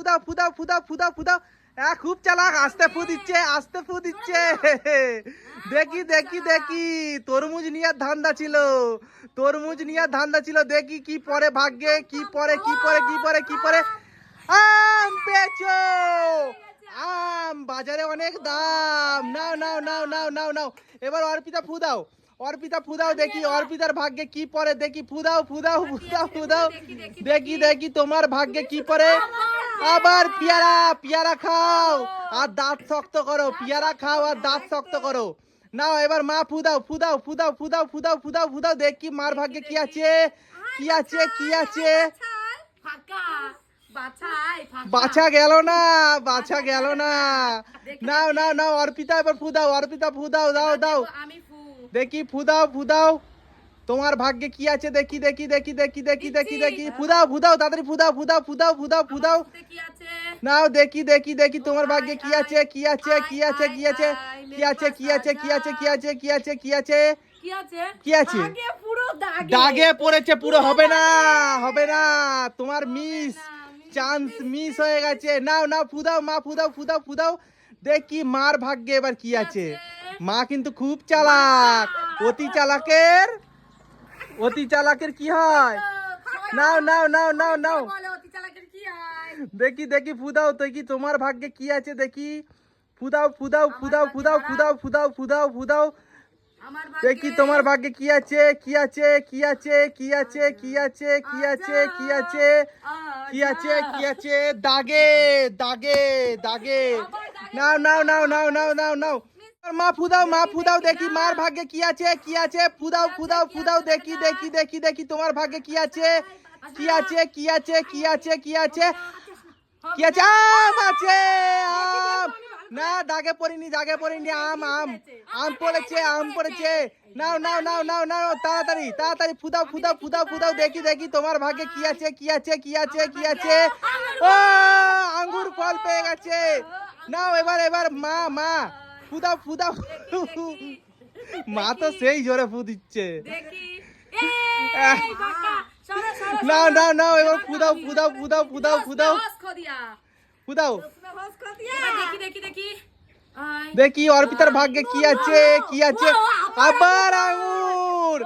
ফুদাও ফুদাও ফুদাও ফুদাও ফুদাও হ্যাঁ খুব চালাক, আস্তে ফু দিচ্ছে, আস্তে ফু দিচ্ছে। দেখি দেখি দেখি। তরমুজ নিয়ে ধান্দা ছিল। তরমুজ নিয়ে ধান্দা ছিল। দেখি কি পরে ভাগ্যে, কি পরে কি পরে কি পরে কি পরে। আম পেয়েছ। আম, বাজারে অনেক দাম। নাও নাও নাও নাও নাও নাও। এবার অর্পিতা, ফু দাও। অর্পিতা, ফু দাও, দেখি অর্পিতার ভাগ্যে কি পরে। দেখি, ফু দাও ফু দাও ফু দাও ফু দাও। দেখি দেখি তোমার ভাগ্যে কি পরে। আবার পিয়ারা পিয়ারা খাও। আর দাঁত শক্ত করো পিয়ারা খাও আর দাঁত শক্ত করো। নাও এবার মা ফু দাও ফু দাও ফু দাও ফু দাও ফু দাও ফু দাও ফু দাও দেখি মার ভাগ্যে কি আছে। কি আছে কি আছে? বাছা গেল না বাছা গেল না। নাও নাও নাও অর্পিতা এবার ফু দাও অর্পিতা ফু দাও দাও। দেখি ফু দাও ফু দাও তোমার ভাগ্যে কি আছে দেখি দেখি দেখি দেখি দেখি দেখি দেখি। ফু দাও ফু দাও তাড়াতাড়ি ফু দাও ফু দাও ফু দাও ফু দাও ফু দাও ফুতে কি আছে? নাও দেখি দেখি দেখি তোমার ভাগ্যে কি আছে কি আছে কি আছে কি আছে কি আছে কি আছে কি আছে কি আছে কি আছে কি আছে কি আছে? দাগে। পড়েছে পুরো হবে না হবে না। তোমার মিস চান্স মিস হয়ে গেছে। নাও নাও ফুদাও মা ফুদাও ফুদাও ফুদাও। দেখি মার ভাগ্যে এবার কি আছে। মা কিন্তু খুব চালাক। অতি চালাকের অতি চালাকের কি হয়? নাও নাও নাও নাও নাও। কি দেখি দেখি, ফুদাও, দেখি তোমার ভাগ্যে কি আছে, দেখি। ফুদাও ফুদাও ফুদাও ফুদাও ফুদাও ফুদাও ফুদাও ফুদাও। দেখি তোমার ভাগ্যে কি আছে কি আছে কি আছে কি আছে কি আছে কি আছে কি আছে কি আছে কি আছে। দাগে দাগে দাগে। নাও নাও নাও নাও নাও নাও নাও। মা ফুদাও মা ফুদাও দেখি, মার ভাগ্যে কি আছে কি আছে? ফুদাও ফুদাও ফুদাও দেখি দেখি দেখি দেখি, তোমার ভাগ্যে কি আছে? কি আছে কি আছে কি আছে কি আছে? কি আছে? আম আছে, আম। না, দাগে পড়িনি দাগে পড়িনি, আম আম। আম পড়েছে আম পড়েছে। নাও নাও নাও নাও নাও, তাড়াতাড়ি তাড়াতাড়ি ফুদাও ফুদাও ফুদাও ফুদাও দেখি দেখি, তোমার ভাগ্যে কি আছে কি আছে কি আছে কি আছে? ও, আঙ্গুর ফল পেয়ে গেছে। নাও, এবার এবার, মা মা। ফুদাও ফুদাও মা তো সেই জোরে ফু দিচ্ছে দেখি এই ফাঁকা সরো সরো নাও নাও নাও এবার ফুদাও ফুদাও ফুদাও ফুদাও ফুদাও ফুদাও দেখি অর্পিতার ভাগ্যে কি আছে কি আছে আবার আঙুর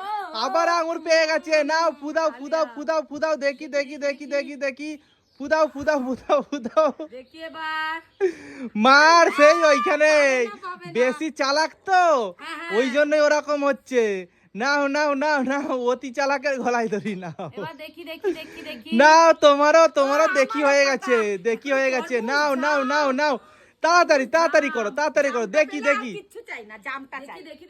আবার আঙুর পেয়ে গেছে নাও ফুদাও ফুদাও ফুদাও ফুদাও দেখি দেখি দেখি দেখি দেখি ফুদাও ফুদাও ফুদাও ফুদাও মার সেই ওইখানে বেশি চালাক তো। হ্যাঁ, ওই জন্যই ওরকম হচ্ছে। নাও নাও নাও নাও অতি চালাকের গলায় ধরি নাও। দেখি দেখি দেখি দেখি। নাও তোমারও তোমারও দেখি হয়ে গেছে দেখি হয়ে গেছে। নাও নাও নাও নাও তাড়াতাড়ি তাড়াতাড়ি করো তাড়াতাড়ি করো দেখি দেখি। কিচ্ছু চাই না জামটা চাই। দেখি দেখি।